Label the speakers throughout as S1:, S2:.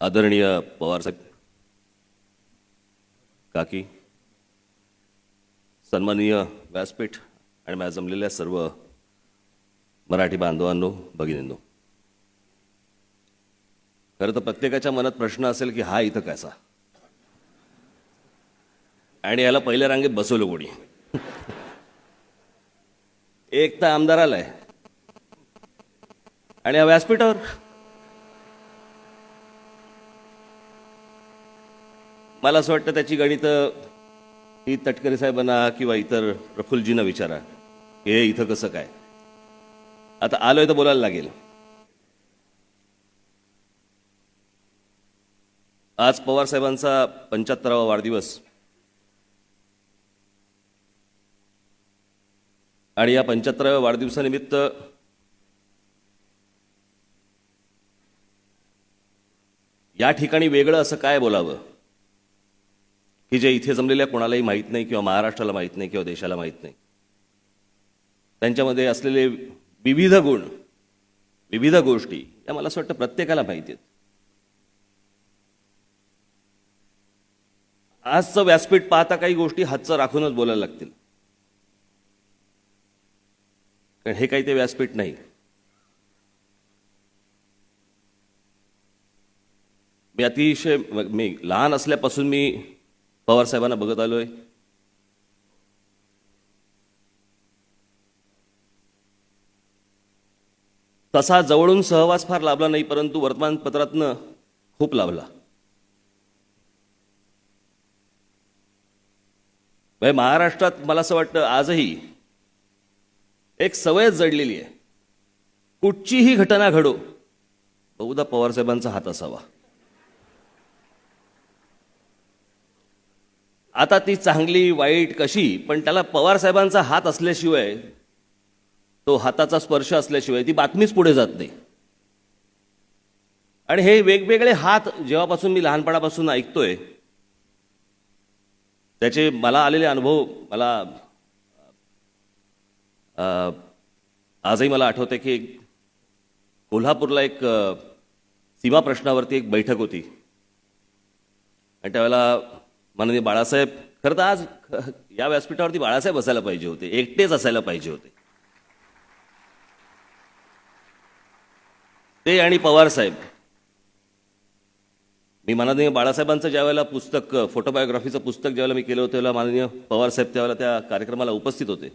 S1: आदरणीय पवार साहेब काकी सन्माननीय व्यासपीठ आणि माझ्या जमलेल्या सर्व मराठी बांधवांनो भगिनींनो. खरं तर प्रत्येकाच्या मनात प्रश्न असेल की हा इथं कसा? आणि याला पहिल्या रांगेत बसवलं कोणी? एक तर आमदार आलाय आणि या व्यासपीठावर? मला असं वाटतं त्याची गणितं ही तटकरे साहेबांना किंवा इतर प्रफुल्लजींना विचारा. हे इथं कसं काय? आता आलोय तर बोलायला लागेल. आज पवार साहेबांचा पंच्याहत्तरावा वाढदिवस. आणि या पंच्याहत्तराव्या वाढदिवसानिमित्त या ठिकाणी वेगळं असं काय बोलावं? की जे इथे जमलेल्या कोणालाही माहीत नाही किंवा महाराष्ट्राला माहीत नाही किंवा देशाला माहीत नाही. त्यांच्यामध्ये असलेले विविध गुण विविध गोष्टी या मला असं वाटतं प्रत्येकाला माहिती आहेत. आजचं व्यासपीठ पाहता काही गोष्टी हातचं राखूनच बोलायला लागतील. कारण हे काही ते व्यासपीठ नाही. मी अतिशय मी लहान असल्यापासून मी पवार साहेबांना बघत आलोय. तसा जवळून सहवास फार लाभला नाही परंतु वर्तमानपत्रातनं खूप लाभला. म्हणजे महाराष्ट्रात मला असं वाटतं आजही एक सवयच जडलेली आहे. कुठचीही घटना घडो बहुधा पवारसाहेबांचा हात असावा. आता ती चांगली वाईट कशी पण त्याला पवारसाहेबांचा हात असल्याशिवाय तो हाताचा स्पर्श असल्याशिवाय ती बातमीच पुढे जात नाही. आणि हे वेगवेगळे हात जेव्हापासून मी लहानपणापासून ऐकतोय त्याचे मला आलेले अनुभव मला आजही मला आठवते की कोल्हापूरला एक सीमा प्रश्नावरती एक बैठक होती. आणि त्यावेळेला माननीय बाळासाहेब खरं तर आज या व्यासपीठावरती बाळासाहेब असायला पाहिजे होते. एकटेच असायला पाहिजे होते. ते आणि पवार साहेब. मी माननीय बाळासाहेबांचं ज्यावेळेला पुस्तक फोटोबायोग्राफीचं पुस्तक ज्यावेळेला मी केलं होतं त्यावेळेला माननीय पवार साहेब त्यावेळेला त्या कार्यक्रमाला उपस्थित होते.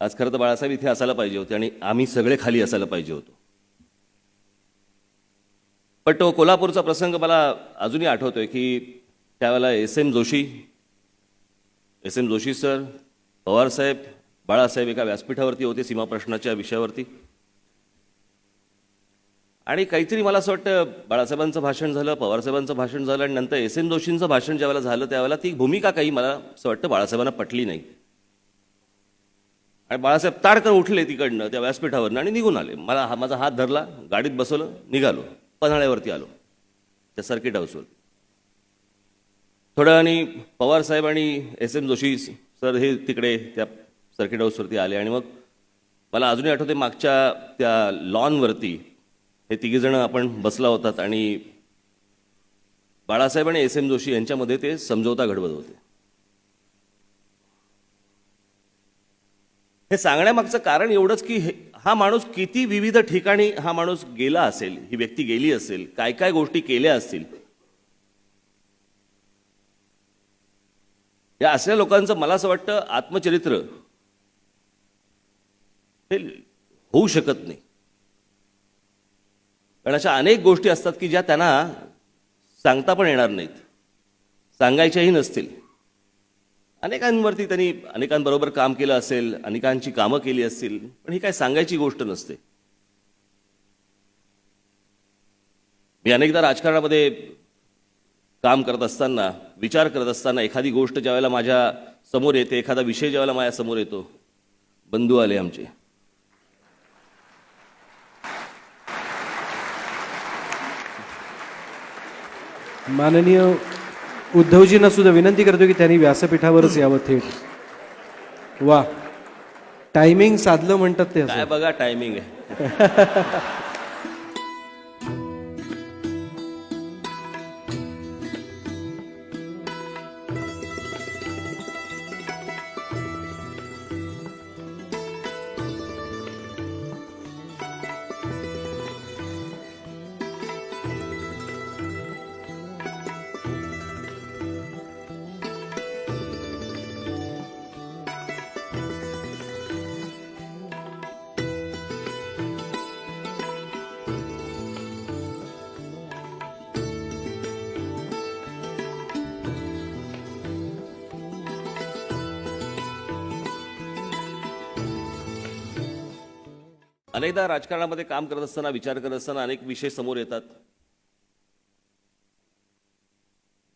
S1: आज खरं तर बाळासाहेब इथे असायला पाहिजे होते आणि आम्ही सगळे खाली असायला पाहिजे होतो. पण तो कोल्हापूरचा प्रसंग मला अजूनही आठवतोय की त्यावेळेला S M Joshi? S M Joshi sir पवारसाहेब बाळासाहेब एका व्यासपीठावरती होते सीमा प्रश्नाच्या विषयावरती. आणि काहीतरी मला असं वाटतं बाळासाहेबांचं भाषण झालं पवारसाहेबांचं भाषण झालं आणि नंतर एस एम जोशींचं भाषण ज्यावेळेला झालं त्यावेळेला ती भूमिका काही मला असं वाटतं बाळासाहेबांना पटली नाही. आणि बाळासाहेब ताडकन उठले तिकडनं त्या व्यासपीठावरनं आणि निघून आले. मला हा माझा हात धरला गाडीत बसवलं निघालो पन्हाळ्यावरती आलो. त्या सर्किट हाऊसवर थोडं आणि पवार साहेब आणि एस एम जोशी सर हे तिकडे त्या सर्किट हाऊसवरती आले आणि मग मला अजूनही आठवते मागच्या त्या लॉनवरती हे तिघीजण आपण बसला होतात आणि बाळासाहेब आणि एस एम जोशी यांच्यामध्ये ते समझोता घडवत होते. हे सांगण्यामागचं कारण एवढंच की हे हा माणूस किती विविध ठिकाणी हा माणूस गेला असेल ही व्यक्ती गेली असेल काय काय गोष्टी केल्या असतील या असल्या लोकांचं मला असं वाटतं आत्मचरित्र हे होऊ शकत नाही. कारण अशा अनेक गोष्टी असतात की ज्या त्यांना सांगता पण येणार नाहीत. सांगायच्याही नसतील. अनेकांवरती त्यांनी अनेकांबरोबर काम केलं असेल अनेकांची कामं केली असतील पण ही काय सांगायची गोष्ट नसते. मी अनेकदा राजकारणामध्ये काम करत असताना विचार करत असताना एखादी गोष्ट ज्यावेळेला माझ्यासमोर येते एखादा विषय ज्यावेळेला माझ्यासमोर येतो बंधू आले आमचे.
S2: माननीय उद्धवजींना सुद्धा विनंती करतो की त्यांनी व्यासपीठावरच यावं थेट. वा. टायमिंग साधलं म्हणतात ते
S1: काय बघा टायमिंग आहे. अनेकदा राजकारणामध्ये काम करत असताना विचार करत असताना अनेक विषय समोर येतात.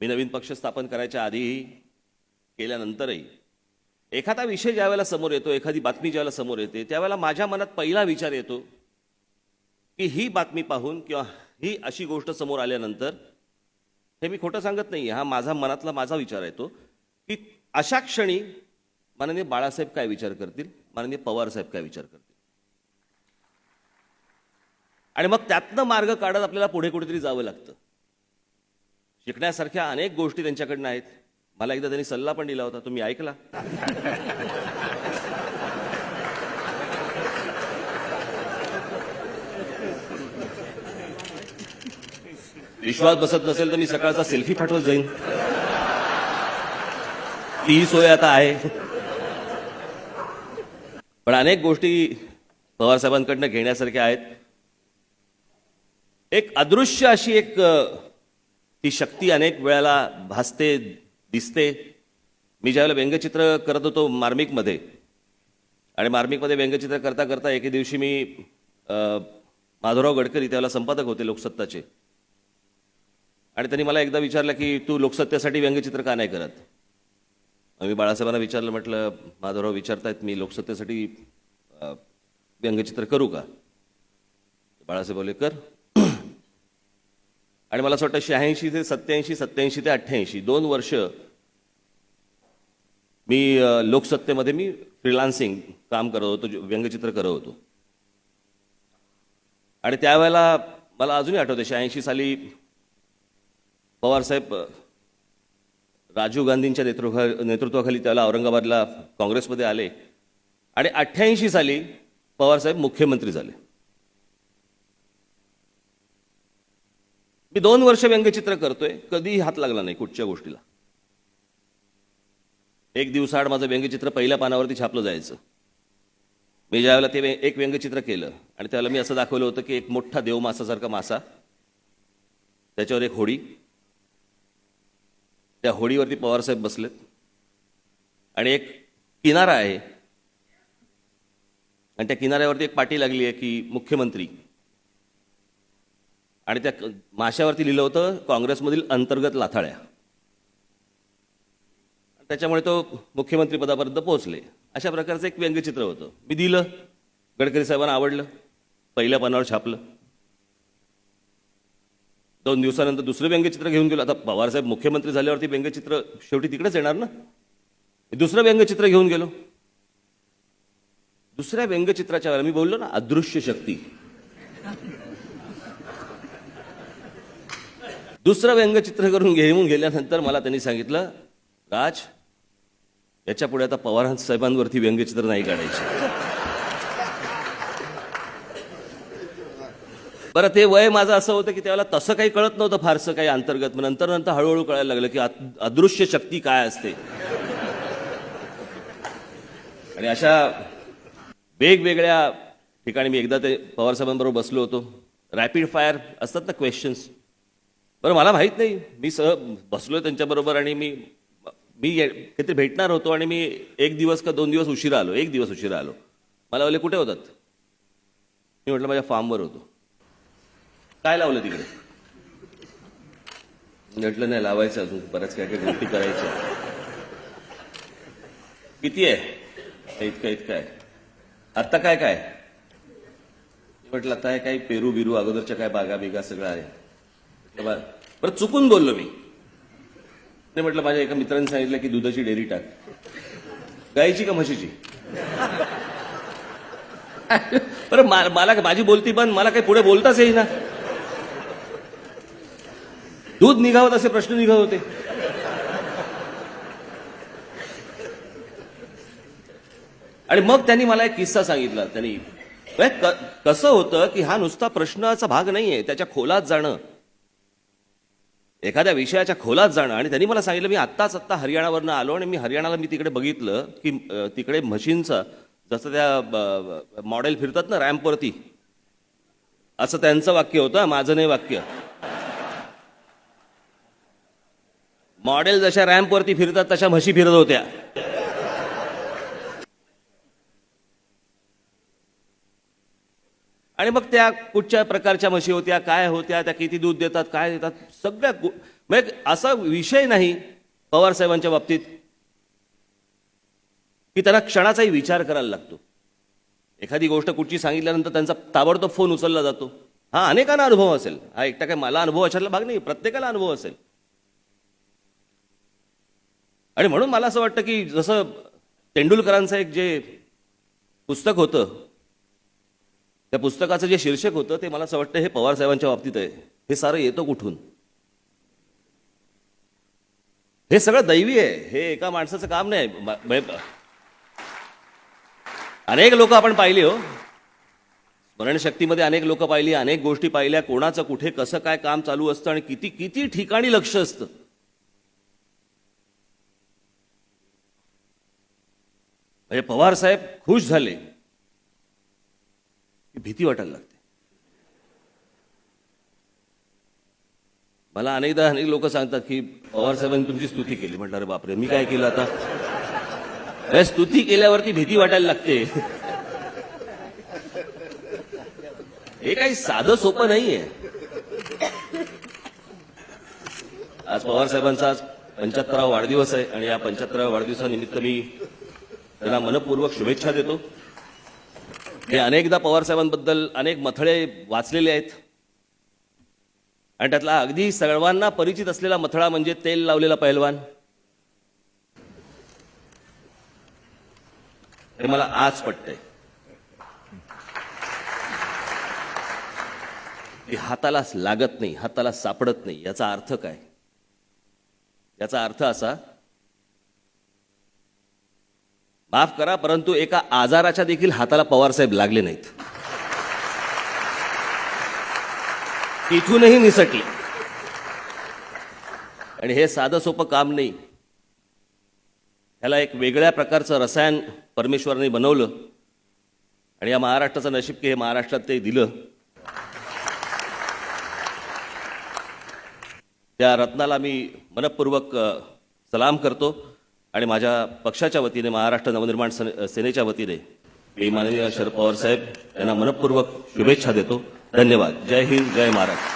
S1: मी नवीन पक्ष स्थापन करायच्या आधीही केल्यानंतरही एखादा विषय ज्यावेळेला समोर येतो एखादी बातमी ज्यावेळेला समोर येते त्यावेळेला माझ्या मनात पहिला विचार येतो की ही बातमी पाहून किंवा ही अशी गोष्ट समोर आल्यानंतर हे मी खोटं सांगत नाही हा माझा मनातला माझा विचार येतो की अशा क्षणी माननीय बाळासाहेब काय विचार करतील? माननीय पवारसाहेब काय विचार करतील? आणि मग त्यातनं मार्ग काढत आपल्याला पुढे कुठेतरी जावं लागतं. शिकण्यासारख्या अनेक गोष्टी त्यांच्याकडनं आहेत. मला एकदा त्यांनी सल्ला पण दिला होता. तुम्ही ऐकला? विश्वास बसत नसेल तर मी सकाळचा सेल्फी पाठवत जाईन. ती सोय आता आहे. पण अनेक गोष्टी पवार साहेबांकडनं घेण्यासारख्या आहेत. एक अदृश्य अशी एक ती शक्ती अनेक वेळेला भासते दिसते. मी ज्यावेळेला व्यंगचित्र करत होतो मार्मिकमध्ये आणि मार्मिकमध्ये व्यंगचित्र करता करता एके दिवशी मी माधुराव माधवराव गडकरी त्यावेळेला संपादक होते लोकसत्ताचे. आणि त्यांनी मला एकदा विचारलं की तू लोकसत्तेसाठी व्यंगचित्र का नाही करत? मी बाळासाहेबांना विचारलं म्हटलं माधवराव विचारतायत मी लोकसत्तेसाठी व्यंगचित्र करू का? बाळासाहेब बोले कर. आणि मला असं वाटतं शहाऐंशी ते सत्याऐंशी सत्याऐंशी ते अठ्ठ्याऐंशी दोन वर्ष मी लोकसत्तेमध्ये मी फ्रीलान्सिंग काम करत होतो व्यंगचित्र करत होतो. आणि त्यावेळेला मला अजूनही आठवते शहाऐंशी साली पवारसाहेब राजीव गांधींच्या नेतृत्वा नेतृत्वाखाली त्याला औरंगाबादला काँग्रेसमध्ये आले. आणि अठ्ठ्याऐंशी साली पवारसाहेब मुख्यमंत्री झाले. मी दोन वर्ष व्यंगचित्र करतोय कधीही हात लागला नाही कुठच्या गोष्टीला. एक दिवसाआड माझं व्यंगचित्र पहिल्या पानावरती छापलं जायचं. मी ज्यावेळेला ते एक व्यंगचित्र केलं आणि त्यावेळेला मी असं दाखवलं होतं की एक मोठा देवमासासारखा मासा त्याच्यावर एक होडी. त्या होडीवरती पवारसाहेब बसलेत. आणि एक किनारा आहे. आणि त्या किनाऱ्यावरती एक पाटी लागली आहे की मुख्यमंत्री. आणि त्या माशावरती लिहिलं होतं काँग्रेसमधील अंतर्गत लाथाळ्या. त्याच्यामुळे तो मुख्यमंत्री पदापर्यंत पोहोचले. अशा प्रकारचं एक व्यंगचित्र होतं. मी दिलं. गडकरी साहेबांना आवडलं. पहिल्या पानावर छापलं. दोन दिवसानंतर दुसरं व्यंगचित्र घेऊन गेलो. आता पवारसाहेब मुख्यमंत्री झाल्यावरती व्यंगचित्र शेवटी तिकडेच येणार ना? दुसरं व्यंगचित्र घेऊन गेलो. दुसऱ्या व्यंगचित्राच्या वेळेला मी बोललो ना अदृश्य शक्ती. दुसरं व्यंगचित्र करून घेऊन गेल्यानंतर मला त्यांनी सांगितलं राज याच्यापुढे आता पवार साहेबांवरती व्यंगचित्र नाही काढायचे. बरं ते वय माझं असं होतं की त्यावेळेला तसं काही कळत नव्हतं फारसं काही अंतर्गत मग नंतर नंतर हळूहळू कळायला लागलं की अदृश्य शक्ती काय असते. आणि अशा वेगवेगळ्या ठिकाणी मी एकदा ते पवारसाहेबांबरोबर बसलो होतो. रॅपिड फायर असतात ना क्वेश्चन्स बरं मला माहीत नाही. मी सह बसलोय त्यांच्याबरोबर आणि मी मी काहीतरी भेटणार होतो आणि मी एक दिवस का दोन दिवस उशिरा आलो एक दिवस उशिरा आलो. मला बोलले कुठे होतात? मी म्हटलं माझ्या फार्मवर होतो. काय लावलं तिकडे? म्हटलं नाही लावायचं अजून. बऱ्याच काय काय गोष्टी करायच्या. किती आहे? इतकं इतकं आहे. आत्ता काय काय? म्हटलं आता हे काही पेरू बिरू अगोदरच्या काय बागा बिगा सगळं आहे. बरं चुकून बोललो मी. ते म्हटलं माझ्या एका मित्राने सांगितलं की दुधाची डेअरी टाक. गायची का म्हशीची? बरं मला माझी बोलती पण मला काही पुढे बोलताच येईना. दूध निघावत असे प्रश्न निघत होते. आणि मग त्यांनी मला एक किस्सा सांगितला. त्यांनी क- कसं होतं की हा नुसता प्रश्नाचा भाग नाहीये त्याच्या खोलात जाणं एखाद्या विषयाच्या खोलात जाणं. आणि त्यांनी मला सांगितलं मी आत्ताच आत्ता हरियाणावरनं आलो आणि मी हरियाणाला मी तिकडे बघितलं की तिकडे म्हशींचं जसं त्या मॉडेल फिरतात ना रॅम्पवरती असं त्यांचं वाक्य होतं माझं नाही वाक्य. मॉडेल जशा रॅम्पवरती फिरतात तशा म्हशी फिरत होत्या. आणि मग त्या कुठच्या प्रकारच्या म्हशी होत्या काय होत्या त्या किती दूध देतात काय देतात सगळ्या म्हणजे असा विषय नाही पवार साहेबांच्या बाबतीत की त्यांना क्षणाचाही विचार करायला लागतो. एखादी गोष्ट कुठची सांगितल्यानंतर त्यांचा ताबडतोब फोन उचलला जातो. हा अनेकांना अनुभव असेल. हा एकटा काय मला अनुभव अशातला भाग नाही प्रत्येकाला अनुभव असेल. आणि म्हणून मला असं वाटतं की जसं तेंडुलकरांचं एक जे पुस्तक होतं त्या पुस्तकाचं जे शीर्षक होतं ते मला असं वाटतं हे पवार साहेबांच्या बाबतीत आहे. हे सारं येतं कुठून? हे सगळं दैवी आहे. हे एका माणसाचं काम नाही. अनेक लोक आपण पाहिली हो. स्मरणशक्तीमध्ये अनेक लोक पाहिली अनेक गोष्टी पाहिल्या. कोणाचं कुठे कसं काय काम चालू असतं आणि किती किती ठिकाणी लक्ष असतं. म्हणजे पवार साहेब खुश झाले. भीती वाटायला लागते. मला अनेकदा अनेक लोक सांगतात की पवार साहेबांनी तुमची स्तुती केली. म्हटलं अरे बापरे मी काय केलं आता? स्तुती केल्यावरती भीती वाटायला लागते. हे काही साधं सोपं नाहीये. आज पवार साहेबांचा आज पंच्याहत्तरावा वाढदिवस आहे आणि या पंच्याहत्तराव्या वाढदिवसानिमित्त मी त्यांना मनपूर्वक शुभेच्छा देतो. मी अनेकदा पवारसाहेबांबद्दल अनेक मथळे वाचलेले आहेत. आणि त्यातला अगदी सर्वांना परिचित असलेला मथळा म्हणजे तेल लावलेला पैलवान. हे मला आज पटतंय. की हाताला लागत नाही हाताला सापडत नाही याचा अर्थ काय? याचा अर्थ असा माफ करा परंतु एका आजाराच्या देखील हाताला पवारसाहेब लागले नाहीत. तिथूनही निसटले. आणि हे साधं सोपं काम नाही. ह्याला एक वेगळ्या प्रकारचं रसायन परमेश्वरने बनवलं आणि या महाराष्ट्राचं नशीब की हे महाराष्ट्रात ते दिलं. त्या रत्नाला मी मनपूर्वक सलाम करतो. आणि माझ्या पक्षाच्या वतीने महाराष्ट्र नवनिर्माण सेनेच्या वतीने मी माननीय शरद पवार साहेब यांना मनपूर्वक शुभेच्छा देतो. धन्यवाद. जय हिंद जय महाराष्ट्र.